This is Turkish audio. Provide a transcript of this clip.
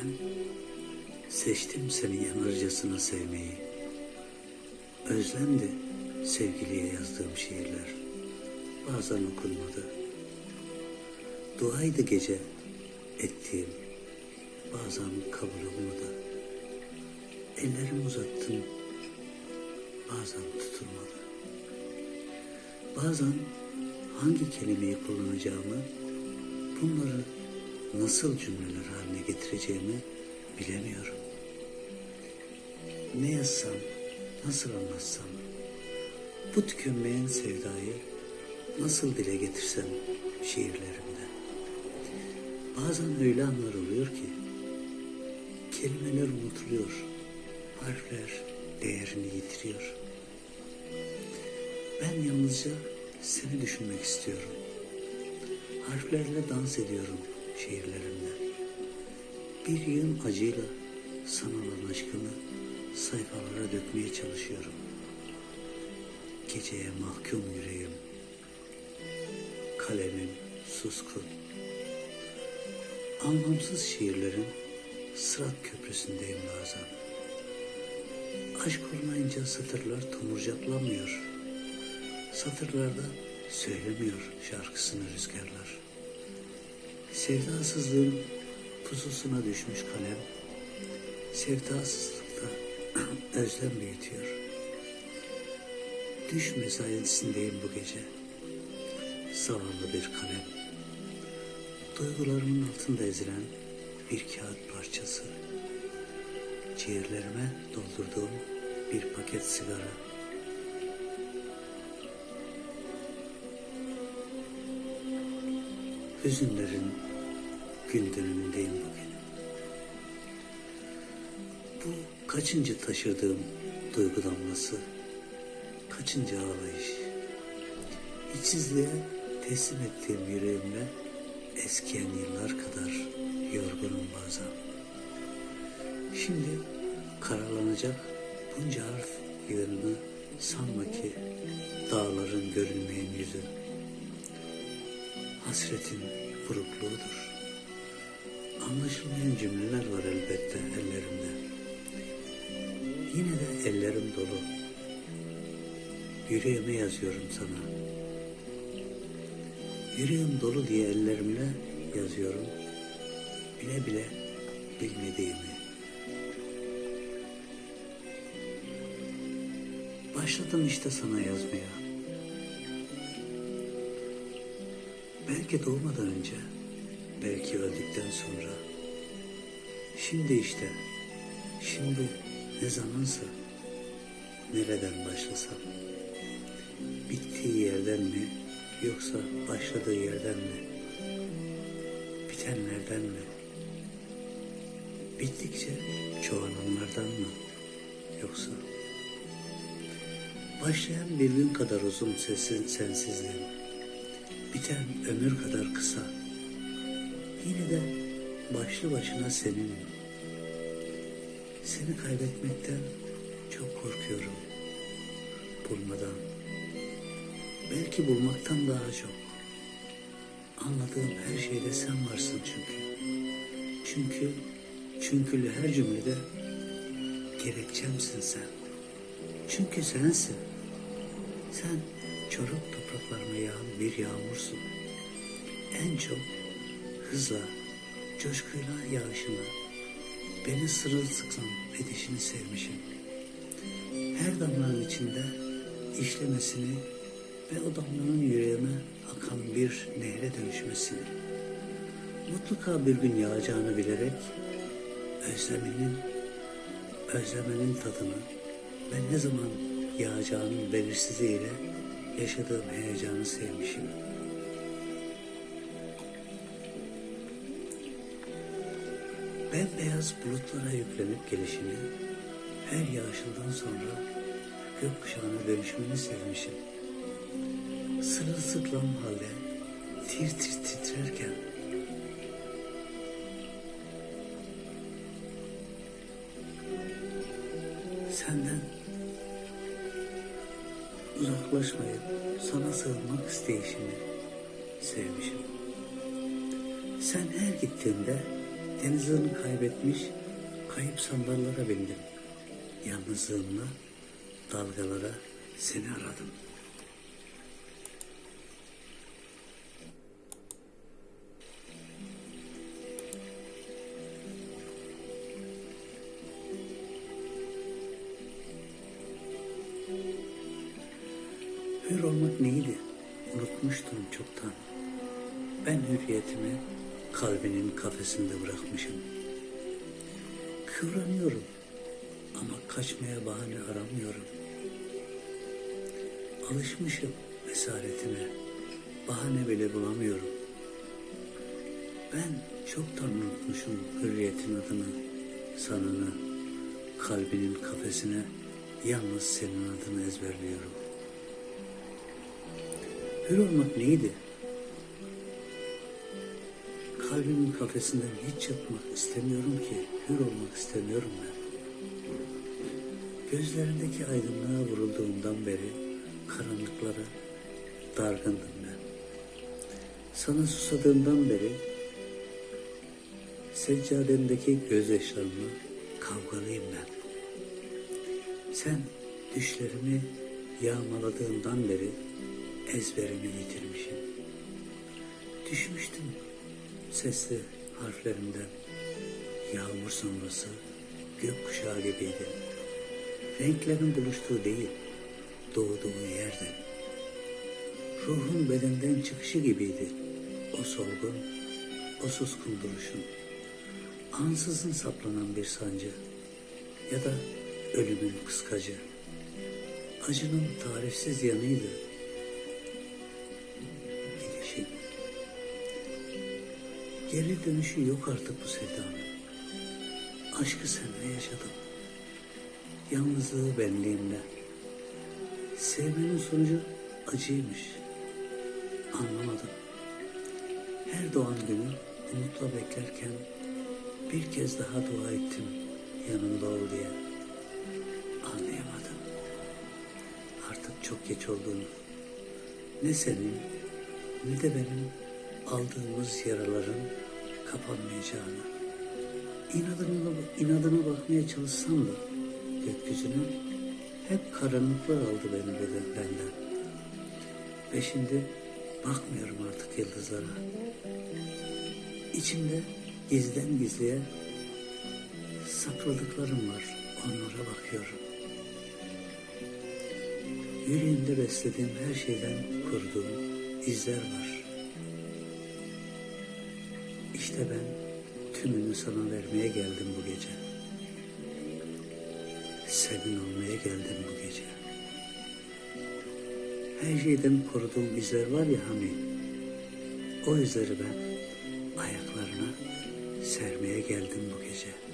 Ben seçtim seni yanarcasına sevmeyi. Özlemdi sevgiliye yazdığım şiirler. Bazen okunmadı. Duaydı gece ettiğim. Bazen kabul olmadı. Ellerimi uzattım. Bazen tutulmadı. Bazen hangi kelimeyi kullanacağımı, bunları nasıl cümleler haline getireceğimi bilemiyorum. Ne yazsam, nasıl anlatsam, bu tükenmeyen sevdayı nasıl dile getirsem şiirlerimde. Bazen öyle anlar oluyor ki, kelimeler unutuluyor, harfler değerini yitiriyor. Ben yalnızca seni düşünmek istiyorum. Harflerle dans ediyorum şiirlerimde. Bir yığın acıyla sana olan aşkımı sayfalara dökmeye çalışıyorum. Geceye mahkum yüreğim. Kalemim suskun. Anlamsız şiirlerin Sırat Köprüsündeyim bazen. Aşk olmayınca satırlar tomurcaklanmıyor. Satırlarda söylemiyor şarkısını rüzgarlar. Sevdasızlığın pususuna düşmüş kalem, sevdasızlıkta özlem büyütüyor. Düş mesaisindeyim bu gece, zavallı bir kalem. Duygularımın altında ezilen bir kağıt parçası. Ciğerlerime doldurduğum bir paket sigara. Hüzünlerin gün bugün. Bu kaçıncı taşırdığım duygu damlası, kaçıncı ağlayış. İçsizliğe teslim ettiğim yüreğimle eskiyen yıllar kadar yorgunum bazen. Şimdi karalanacak bunca harf yığınını sanma ki dağların görünmeyen yüzü. Hasretin burukluğudur. Anlaşılmayan cümleler var elbette ellerimde. Yine de ellerim dolu. Yüreğime yazıyorum sana. Yüreğim dolu diye ellerimle yazıyorum. Bile bile bilmediğimi. Başladım işte sana yazmaya. Belki doğmadan önce, belki öldükten sonra. Şimdi işte, şimdi ne zamansa, nereden başlasam. Bittiği yerden mi, yoksa başladığı yerden mi? Bitenlerden mi? Bittikçe çoğalanlardan mı, yoksa? Başlayan bir gün kadar uzun sessiz, sensizliğim. Biten ömür kadar kısa. Yine de başlı başına seninim. Seni kaybetmekten çok korkuyorum. Bulmadan. Belki bulmaktan daha çok. Anladığım her şeyde sen varsın çünkü. Çünkü, çünkülü her cümlede gerekçemsin sen. Çünkü sensin. Sen çorak topraklarıma yağan bir yağmursun. En çok hızla, coşkuyla yağışını, beni sırılsıklam edişini sevmişim. Her damlanın içinde işlemesini ve o damlanın yüreğime akan bir nehre dönüşmesini. Mutlaka bir gün yağacağını bilerek özleminin, özlemenin tadını ve ne zaman yağacağının belirsizliğiyle yaşadığım heyecanı sevmişim. Bembeyaz bulutlara yüklenip gelişini, her yağışından sonra gökkuşağına dönüşümünü sevmişim. Sırılsıklam halde tir tir titrerken senden uzaklaşmayıp sana sığınmak isteyişini sevmişim. Sen her gittiğinde Deniz hızını kaybetmiş, kayıp sandallara bindim. Yalnızlığımla dalgalara seni aradım. Hür olmak neydi? Unutmuştum çoktan. Ben hürriyetimi kalbinin kafesinde bırakmışım. Kıvranıyorum ama kaçmaya bahane aramıyorum. Alışmışım esaretime, bahane bile bulamıyorum. Ben çoktan unutmuşum hürriyetin adını, sanını, kalbinin kafesine yalnız senin adını ezberliyorum. Hür olmak neydi? Kalbimin kafesinden hiç çıkmak istemiyorum ki. Hür olmak istemiyorum ben. Gözlerindeki aydınlığa vurulduğumdan beri karanlıklara dargındım ben. Sana susadığımdan beri seccademdeki gözyaşlarımla kavgalıyım ben. Sen düşlerimi yağmaladığından beri ezberimi yitirmişim. Düşmüştüm sesli harflerimden. Yağmur sonrası gökkuşağı gibiydi. Renklerin buluştuğu değil, doğduğu yerden. Ruhun bedenden çıkışı gibiydi. O solgun, o suskun duruşun. Ansızın saplanan bir sancı ya da ölümün kıskacı. Acının tarifsiz yanıydı Geri dönüşü yok artık bu sevdanın. Aşkı seninle yaşadım. Yalnızlığı benliğimle. Sevmenin sonucu acıymış. Anlamadım. Her doğan günü umutla beklerken bir kez daha dua ettim yanımda ol diye. Anlayamadım. Artık çok geç olduğunu. Ne senin ne de benim aldığımız yaraların kapanmayacağını. İnadına, inadına bakmaya çalışsam da gökyüzüne hep karanlıklar aldı beni benden. Ve şimdi bakmıyorum artık yıldızlara. İçimde gizden gizliye sakladıklarım var. Onlara bakıyorum. Yüreğimde beslediğim her şeyden kurduğum izler var. İşte ben tümünü sana vermeye geldim bu gece. Senin olmaya geldim bu gece. Her şeyden koruduğum izler var ya hani. O izleri ben ayaklarına sermeye geldim bu gece.